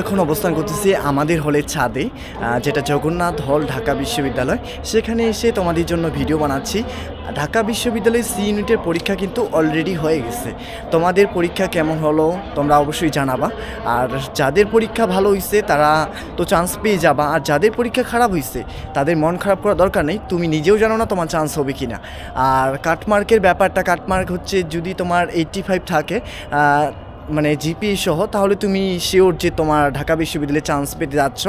এখন অবস্থান করতেছি আমাদের হলের ছাদে যেটা জগন্নাথ হল, ঢাকা বিশ্ববিদ্যালয়। সেখানে এসে তোমাদের জন্য ভিডিও বানাচ্ছি। ঢাকা বিশ্ববিদ্যালয়ের সি ইউনিটের পরীক্ষা কিন্তু অলরেডি হয়ে গেছে। তোমাদের পরীক্ষা কেমন হলো, তোমরা অবশ্যই জানাবা। আর যাদের পরীক্ষা ভালো হয়েছে তারা তো চান্স পেয়ে যাবা। আর যাদের পরীক্ষা খারাপ হয়েছে তাদের মন খারাপ করার দরকার নেই। তুমি নিজেও জানো না তোমার চান্স হবে কি না আর কাটমার্কের ব্যাপারটা কাটমার্ক হচ্ছে যদি তোমার এইট্টি ফাইভ থাকে মানে জিপি সহ, তাহলে তুমি শিওর যে তোমার ঢাকা বিশ্ববিদ্যালয়ে চান্স পেতে যাচ্ছ।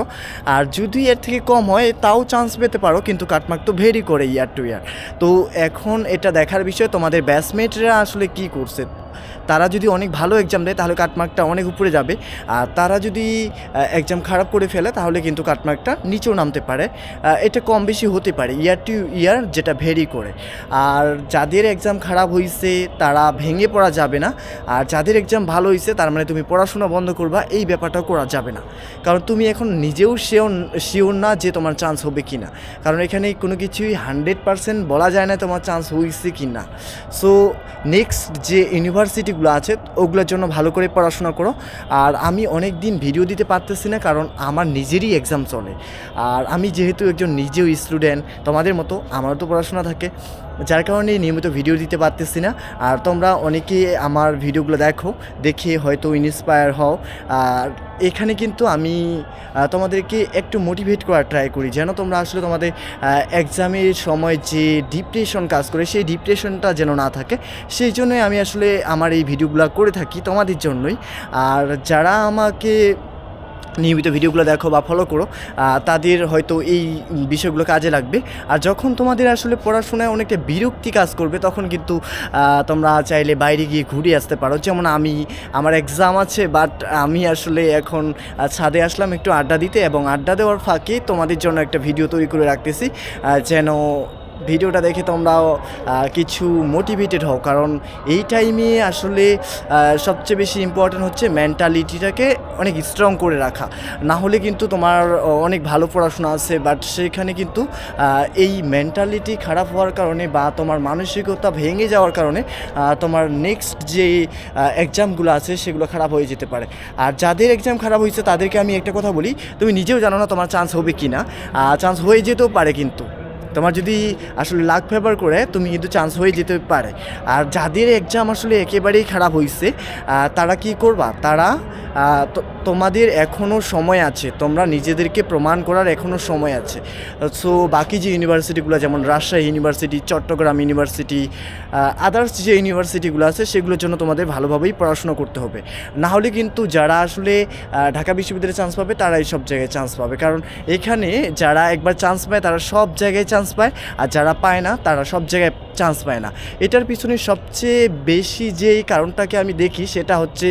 আর যদি এর থেকে কম হয়, তাও চান্স পেতে পারো, কিন্তু কাটমার্ক তো ভেরি করে ইয়ার টু ইয়ার তো এখন এটা দেখার বিষয়, তোমাদের ব্যাচমেটরা আসলে কি করছে? তারা যদি অনেক ভালো এক্সাম দেয়, তাহলে কাটমার্কটা অনেক উপরে যাবে। আর তারা যদি এক্সাম খারাপ করে ফেলে, তাহলে কিন্তু কাটমার্কটা নিচেও নামতে পারে। এটা কম বেশি হতে পারে ইয়ার টু ইয়ার যেটা ভেরি করে। আর যাদের এক্সাম খারাপ হয়েছে তারা ভেঙে পড়া যাবে না। আর যাদের এক্সাম ভালো হয়েছে তার মানে তুমি পড়াশোনা বন্ধ করবা, এই ব্যাপারটাও করা যাবে না। কারণ তুমি এখন নিজেও শিওর শিওর না যে তোমার চান্স হবে কি না কারণ এখানে কোনো কিছুই হান্ড্রেড পারসেন্ট বলা যায় না তোমার চান্স হয়েছে কি না সো নেক্সট যে ইউনিভার্সিটিগুলো আছে, ওগুলোর জন্য ভালো করে পড়াশোনা করো। আর আমি অনেক দিন ভিডিও দিতে পারতেছি না, কারণ আমার নিজেরই এক্সাম চলে। আর আমি যেহেতু একজন নিজেও স্টুডেন্ট তোমাদের মতো আমারও তো পড়াশোনা থাকে। যার কারণে নিয়মিত ভিডিও দিতে পারতেছি না। আর তোমরা অনেকেই আমার ভিডিওগুলো দেখো, দেখে হয়তো ইন্সপায়ার হও। আর এখানে কিন্তু আমি তোমাদেরকে একটু মোটিভেট করার ট্রাই করি। যেন তোমরা আসলে তোমাদের এক্সামের সময় যে ডিপ্রেশন কাজ করে, সেই ডিপ্রেশনটা যেন না থাকে। সেই জন্যই আমি আসলে আমার এই ভিডিওগুলো করে থাকি তোমাদের জন্যই। আর যারা আমাকে নিয়মিত ভিডিওগুলো দেখো বা ফলো করো তাদের হয়তো এই বিষয়গুলো কাজে লাগবে। আর যখন তোমাদের আসলে পড়াশোনায় অনেকটা বিরক্তি কাজ করবে, তখন কিন্তু তোমরা চাইলে বাইরে গিয়ে ঘুরে আসতে পারো। যেমন আমি, আমার এক্সাম আছে বাট আমি আসলে এখন ছাদে আসলাম একটু আড্ডা দিতে এবং আড্ডা দেওয়ার ফাঁকে তোমাদের জন্য একটা ভিডিও তৈরি করে রাখতেছি যেন ভিডিওটা দেখে তোমরাও কিছু মোটিভেটেড হও। কারণ এই টাইমে আসলে সবচেয়ে বেশি ইম্পর্টেন্ট হচ্ছে মেন্টালিটিটাকে অনেক স্ট্রং করে রাখা। না হলে কিন্তু তোমার অনেক ভালো পড়াশোনা আছে বাট সেখানে কিন্তু এই মেন্টালিটি খারাপ হওয়ার কারণে বা তোমার মানসিকতা ভেঙে যাওয়ার কারণে তোমার নেক্সট যে এক্সামগুলো আছে সেগুলো খারাপ হয়ে যেতে পারে। আর যাদের এক্সাম খারাপ হয়েছে তাদেরকে আমি একটা কথা বলি, তুমি নিজেও জানো না তোমার চান্স হবে কি না চান্স হয়ে যেতেও পারে কিন্তু। তোমার যদি আসলে লাক ফেভার করে, তুমি কিন্তু চান্স হয়ে যেতে পারে। আর যাদের এক্সাম আসলে একেবারেই খারাপ হয়েছে তারা কি করবা? তারা তোমাদের এখনও সময় আছে, তোমরা নিজেদেরকে প্রমাণ করার এখনও সময় আছে। সো বাকি যে ইউনিভার্সিটিগুলো যেমন Rajshahi university Chattogram university others যে ইউনিভার্সিটিগুলো আছে, সেগুলোর জন্য তোমাদের ভালোভাবেই পড়াশোনা করতে হবে। না হলে কিন্তু যারা আসলে ঢাকা বিশ্ববিদ্যালয়ে চান্স পাবে তারা এই সব জায়গায় চান্স পাবে। কারণ এখানে যারা একবার চান্স পায়, তারা সব জায়গায় চান্স পায়, আর যারা পায় না, তারা সব জায়গায় চান্স পায় না। এটার পিছনে সবচেয়ে বেশি যেই কারণটাকে আমি দেখি, সেটা হচ্ছে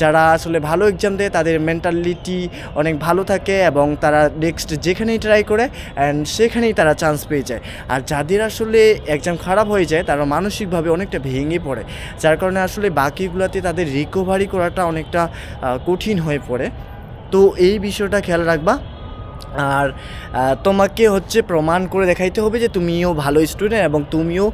যারা আসলে ভালো এক্সাম দেয় তাদের মেন্টালিটি অনেক ভালো থাকে এবং তারা নেক্সট যেখানেই ট্রাই করে অ্যান্ড সেখানেই তারা চান্স পেয়ে যায়। আর যাদের আসলে এক্সাম খারাপ হয়ে যায়, তারা মানসিকভাবে অনেকটা ভেঙে পড়ে। যার কারণে আসলে বাকিগুলোতে তাদের রিকভারি করাটা অনেকটা কঠিন হয়ে পড়ে। তো এই বিষয়টা খেয়াল রাখবা। আর তোমাকে হচ্ছে প্রমাণ করে দেখাইতে হবে যে তুমিও ভালো স্টুডেন্ট এবং তুমিও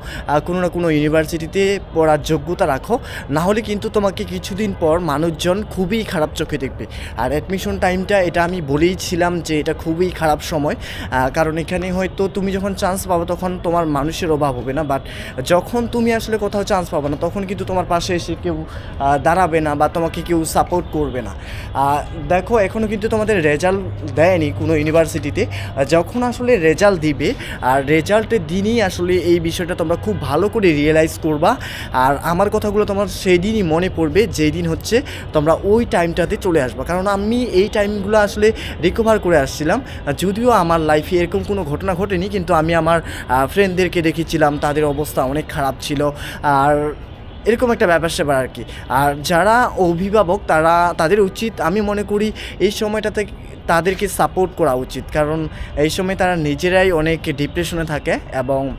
কোনো না কোনো ইউনিভার্সিটিতে পড়ার যোগ্যতা রাখো। না হলে কিন্তু তোমাকে কিছুদিন পর মানুষজন খুবই খারাপ চোখে দেখবে। আর অ্যাডমিশন টাইমটা এটা আমি বলেইছিলাম যে এটা খুবই খারাপ সময়। কারণ এখানে হয়তো তুমি যখন চান্স পাবো তখন তোমার মানুষের অভাব হবে না। বাট যখন তুমি আসলে কোথাও চান্স পাবো না, তখন কিন্তু তোমার পাশে এসে কেউ দাঁড়াবে না বা তোমাকে কেউ সাপোর্ট করবে না। দেখো এখনও কিন্তু তোমাদের রেজাল্ট দেয়নি। কোনো ইউনিভার্সিটিতে যখন আসলে রেজাল্ট দিবে, আর রেজাল্টের দিনই আসলে এই বিষয়টা তোমরা খুব ভালো করে রিয়েলাইজ করবা। আর আমার কথাগুলো তোমার সেই দিনই মনে পড়বে যেই দিন হচ্ছে তোমরা ওই টাইমটাতে চলে আসবা। কারণ আমি এই টাইমগুলো আসলে রিকভার করে আসছিলাম। যদিও আমার লাইফে এরকম কোনো ঘটনা ঘটেনি, কিন্তু আমি আমার ফ্রেন্ডদেরকে দেখেছিলাম, তাদের অবস্থা অনেক খারাপ ছিল। আর এরকম একটা ব্যাপার স্যাপার আর কি। আর যারা অভিভাবক, তারা, তাদের উচিত, আমি মনে করি, এই সময়টাতে তাদেরকে সাপোর্ট করা উচিত। কারণ এই সময় তারা নিজেরাই অনেক ডিপ্রেশনে থাকে এবং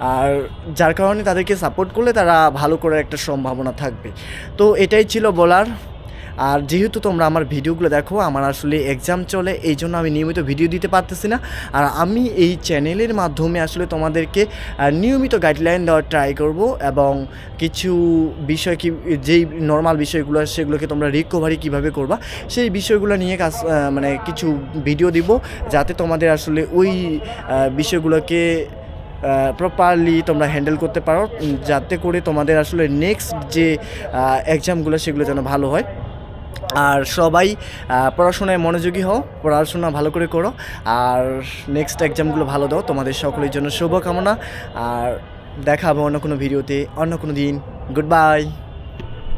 আর যার কারণে তাদেরকে সাপোর্ট করলে তারা ভালো করার একটা সম্ভাবনা থাকবে। তো এটাই ছিল বলার। আর যেহেতু তোমরা আমার ভিডিওগুলো দেখো, আমার আসলে এক্সাম চলে, এই জন্য আমি নিয়মিত ভিডিও দিতে পারতেছি না। আর আমি এই চ্যানেলের মাধ্যমে আসলে তোমাদেরকে নিয়মিত গাইডলাইন দেওয়ার ট্রাই করব এবং কিছু বিষয় কি, যেই নর্মাল বিষয়গুলো সেগুলোকে তোমরা রিকভারি কীভাবে করবা, সেই বিষয়গুলো নিয়ে কাজ মানে কিছু ভিডিও দিব যাতে তোমাদের আসলে ওই বিষয়গুলোকে প্রপারলি তোমরা হ্যান্ডেল করতে পারো যাতে করে তোমাদের আসলে নেক্সট যে এক্সামগুলো সেগুলো যেন ভালো হয়। আর সবাই পড়াশোনায় মনোযোগী হও, পড়াশোনা ভালো করে করো। আর নেক্সট এক্সামগুলো ভালো দাও, তোমাদের সকলের জন্য শুভকামনা। আর দেখা হবে অন্য কোনো ভিডিওতে অন্য কোনো দিন। Good bye